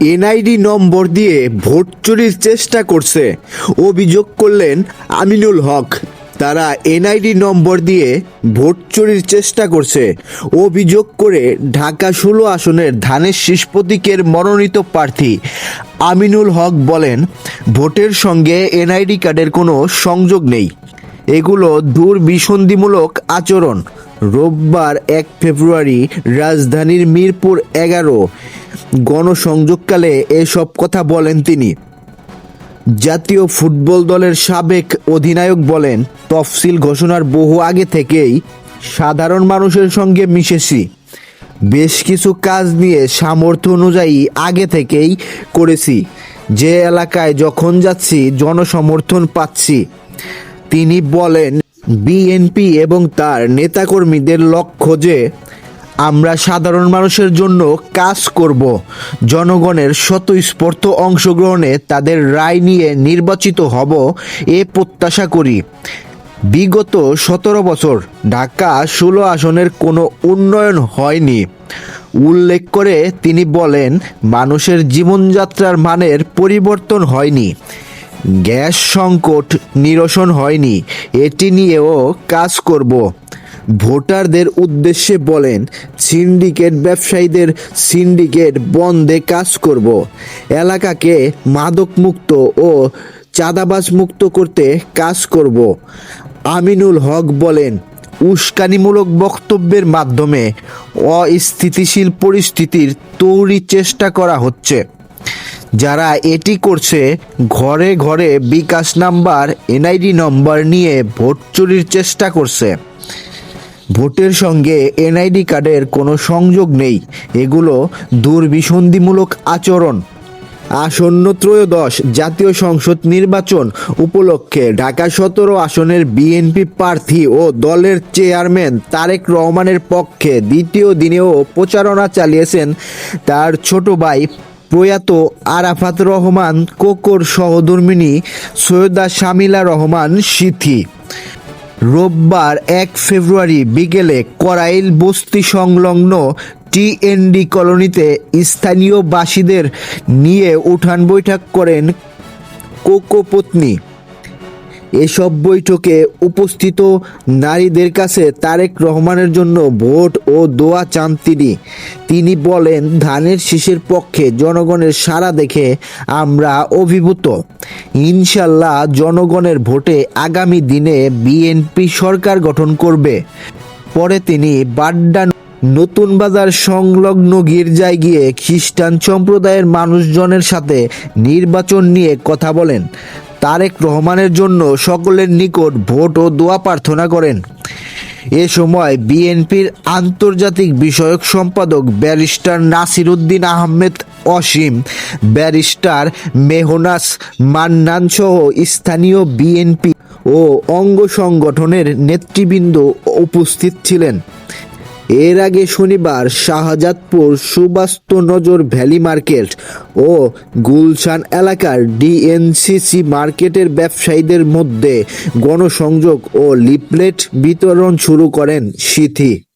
NID নম্বর দিয়ে vote চুরির চেষ্টা করছে। অভিযোগ করলেন আমিনুল হক। তারা এনআইডি নম্বর দিয়ে ভোট চুরির চেষ্টা করছে। অভিযোগ করে ঢাকা ষোলো আসনের ধানের শীষ প্রতীকের মনোনীত প্রার্থী আমিনুল হক বলেন, ভোটের সঙ্গে এনআইডি কার্ডের কোনো সংযোগ নেই। এগুলো দুর্বিসন্ধিমূলক আচরণ। রোববার এক ফেব্রুয়ারি রাজধানীর মিরপুর এগারো। গণসংযোগকালে এসব কথা বলেন তিনি। জাতীয় ফুটবল দলের সাবেক অধিনায়ক বলেন, তফসিল ঘোষণার বহু আগে থেকেই সাধারণ মানুষের সঙ্গে মিশেছি। বেশ কিছু কাজ নিয়ে সামর্থ্য অনুযায়ী আগে থেকেই করেছি। যে এলাকায় যখন যাচ্ছি, জনসমর্থন পাচ্ছি। তিনি বলেন বিএনপি এবং তার নেতাকর্মীদের লক্ষ্য যে আমরা সাধারণ মানুষের জন্য কাজ করব, জনগণের স্বতঃস্ফূর্ত অংশগ্রহণে তাদের রায় নিয়ে নির্বাচিত হব এ প্রত্যাশা করি। বিগত সতেরো বছর ঢাকা ষোলো আসনের কোনো উন্নয়ন হয়নি। উল্লেখ করে তিনি বলেন, মানুষের জীবনযাত্রার মানের পরিবর্তন হয়নি। গ্যাস সংকট নিরসন হয়নি, এটি নিয়েও কাজ করব। ভোটারদের উদ্দেশ্যে বলেন, সিন্ডিকেট ব্যবসায়ীদের সিন্ডিকেট বন্ধে কাজ করব। এলাকাকে মাদকমুক্ত ও চাঁদাবাজ মুক্ত করতে কাজ করব। আমিনুল হক বলেন, উস্কানিমূলক বক্তব্যের মাধ্যমে অস্থিতিশীল পরিস্থিতির তৈরি চেষ্টা করা হচ্ছে। যারা এটি করছে, ঘরে ঘরে বিকাশ নাম্বার, এনআইডি নম্বর নিয়ে ভোট চুরির চেষ্টা করছে। ভোটের সঙ্গে এনআইডি কার্ডের কোনো সংযোগ নেই। এগুলো দুর্বিসন্ধিমূলক আচরণ। আসন্ন ত্রয়োদশ জাতীয় সংসদ নির্বাচন উপলক্ষে ঢাকা সতেরো আসনের বিএনপি প্রার্থী ও দলের চেয়ারম্যান তারেক রহমানের পক্ষে দ্বিতীয় দিনেও প্রচারণা চালিয়েছেন তার ছোট ভাই প্রয়াত আরাফাত রহমান, কোকর সহধর্মিনী সৈয়দা শামিলা রহমান সিথি। রোববার এক ফেব্রুয়ারি বিকেলে করাইল বস্তি সংলগ্ন টিএনডি কলোনিতে স্থানীয় বাসীদের নিয়ে উঠান বৈঠক করেন কোকো পত্নী। এসব বৈঠকে উপস্থিত নারীদের কাছে তারেক রহমানের জন্য ভোট ও দোয়া চান তিনি। তিনি বলেন, ধানের শীষের পক্ষে জনগণের সাড়া দেখে আমরা অভিভূত। ইনশাল্লাহ জনগণের ভোটে আগামী দিনে বিএনপি সরকার গঠন করবে। পরে তিনি বাড্ডা নতুন বাজার সংলগ্ন গির্জায় গিয়ে খ্রিস্টান সম্প্রদায়ের মানুষজনের সাথে নির্বাচন নিয়ে কথা বলেন। তারেক রহমানের জন্য সকলের নিকট ভোট ও দোয়া প্রার্থনা করেন। এ সময় বিএনপির আন্তর্জাতিক বিষয়ক সম্পাদক ব্যারিস্টার নাসির উদ্দিন আহমেদ অসীম, ব্যারিস্টার মেহনাস মান্নান সহ স্থানীয় বিএনপি ও অঙ্গ সংগঠনের নেতৃবৃন্দ উপস্থিত ছিলেন। এর আগে শনিবার শাহজাদপুর সুবাস্ত নজর ভ্যালি মার্কেট ও গুলশান এলাকার ডিএনসিসি মার্কেটের ব্যবসায়ীদের মধ্যে গণসংযোগ ও লিপলেট বিতরণ শুরু করেন সিথি।